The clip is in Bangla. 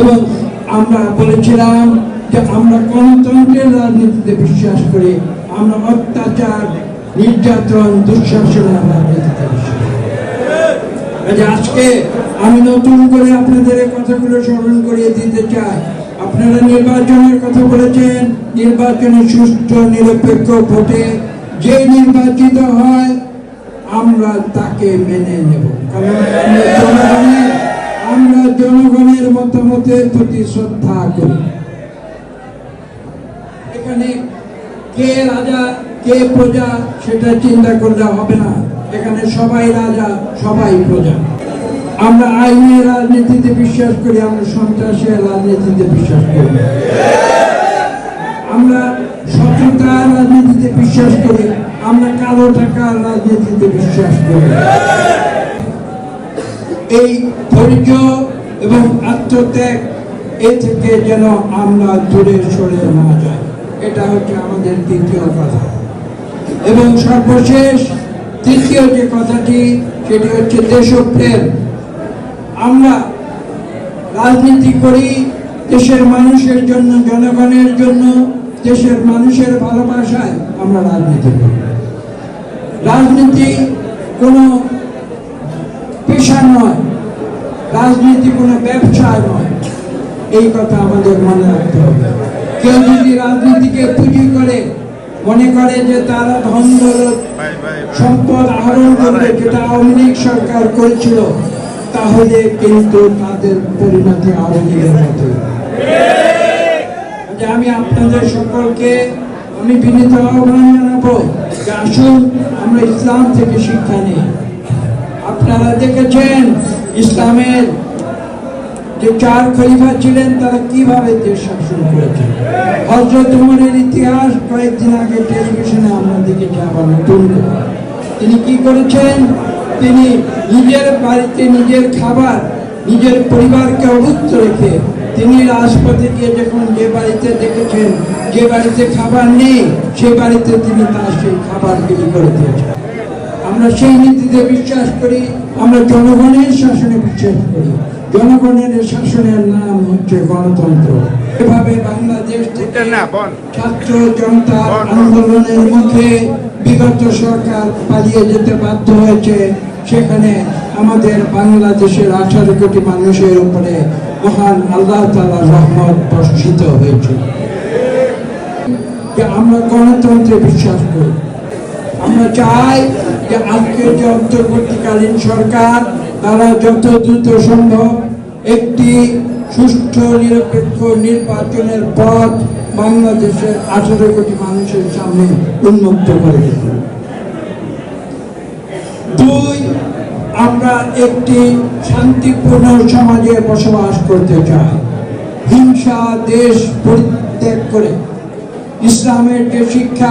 এবং আমরা বলেছিলাম যে আমরা গণতন্ত্রের রাজনীতিতে বিশ্বাস করি, আমরা অত্যাচার, নির্যাতন দুঃশাসনের রাজনীতিতে আজকে আমি নতুন করে আপনাদের এই কথাগুলো স্মরণ করিয়ে দিতে চাই। আপনারা নির্বাচনের কথা বলেছেন, নির্বাচনে সুষ্ঠু, নিরপেক্ষ ভোটে যে নির্বাচিত হয়, আমরা তাকে মেনে নেব। কারণ জনগণের আমরা জনগণের মতামতের প্রতি শ্রদ্ধা করি। এখানে কে রাজা, কে প্রজা, সেটা চিন্তা করলে হবে না। এখানে সবাই রাজা, সবাই প্রজা। আমরা আইনের রাজনীতিতে বিশ্বাস করি, আমরা সন্ত্রাসের রাজনীতিতে বিশ্বাস করি। আমরা সততার রাজনীতিতে বিশ্বাস করি, আমরা কালো টাকার রাজনীতিতে বিশ্বাস করি। এই ধৈর্য এবং আত্মত্যাগ, এ থেকে যেন আমরা দূরে সরে না যাই। এটা হচ্ছে আমাদের দ্বিতীয় কথা। এবং সর্বশেষ তৃতীয় যে কথাটি, সেটি হচ্ছে দেশপ্রেম। আমরা রাজনীতি করি দেশের মানুষের জন্য, জনগণের জন্য, দেশের মানুষের ভালোবাসায় আমরা রাজনীতি করি। রাজনীতি কোনো রাজনীতি কোনো ব্যবসা নয়। এই কথা আমাদের মনে রাখতে হবে। কেউ যদি রাজনীতিকে পুঁজি করে মনে করে যে তারা ধন সম্পদ আহরণ করবে যেটা আওয়ামী লীগ সরকার করেছিল তাহলে কিন্তু তাদের পরিণতি আওয়ামী লীগের মতো। আমি আপনাদের সকলকে আমি বিনীত আহ্বান জানাব যে আসুন আমরা ইসলাম থেকে শিক্ষা নিই। আপনারা দেখেছেন ইসলামের যে চার খলিফা ছিলেন, তারা কীভাবে দেশ শাসন করেছেন? হজরত উমরের ইতিহাস কয়েকদিন আগে টেলিভিশনে আমরা দেখেছি, আবার নতুন তিনি কি করেছেন? তিনি নিজের বাড়িতে নিজের খাবার, নিজের পরিবারকে অভুক্ত রেখে তিনি রাজপথে গিয়ে যখন যে বাড়িতে দেখেছেন, যে বাড়িতে খাবার নেই, সে বাড়িতে তিনি তার সেই খাবার বিলি করে দিয়েছেন। আমরা সেই নীতিতে বিশ্বাস করি আমরা জনগণের শাসনে বিশ্বাস করি। জনগণের শাসনের নাম হচ্ছে গণতন্ত্র। এভাবে বাংলাদেশ থেকে ছাত্র জনতা আন্দোলনের মুখে বিগত সরকার পালিয়ে যেতে বাধ্য হয়েছে। সেখানে আমাদের বাংলাদেশের আঠারো কোটি মানুষের উপরে মহান আল্লাহ তালা রহমত বর্ষিত হয়েছিল যে আমরা গণতন্ত্রে বিশ্বাস করি। আমরা চাই যে আজকের যে অন্তর্বর্তীকালীন সরকার, তারা যত দ্রুত সম্ভব একটি সুষ্ঠু, নিরপেক্ষ নির্বাচনের পথ বাংলাদেশের আঠারো কোটি মানুষের সামনে উন্মুক্ত করে দুই, আমরা একটি শান্তিপূর্ণ সমাজে বসবাস করতে চাই। হিংসা দেশ পরিত্যাগ করে। ইসলামের যে শিক্ষা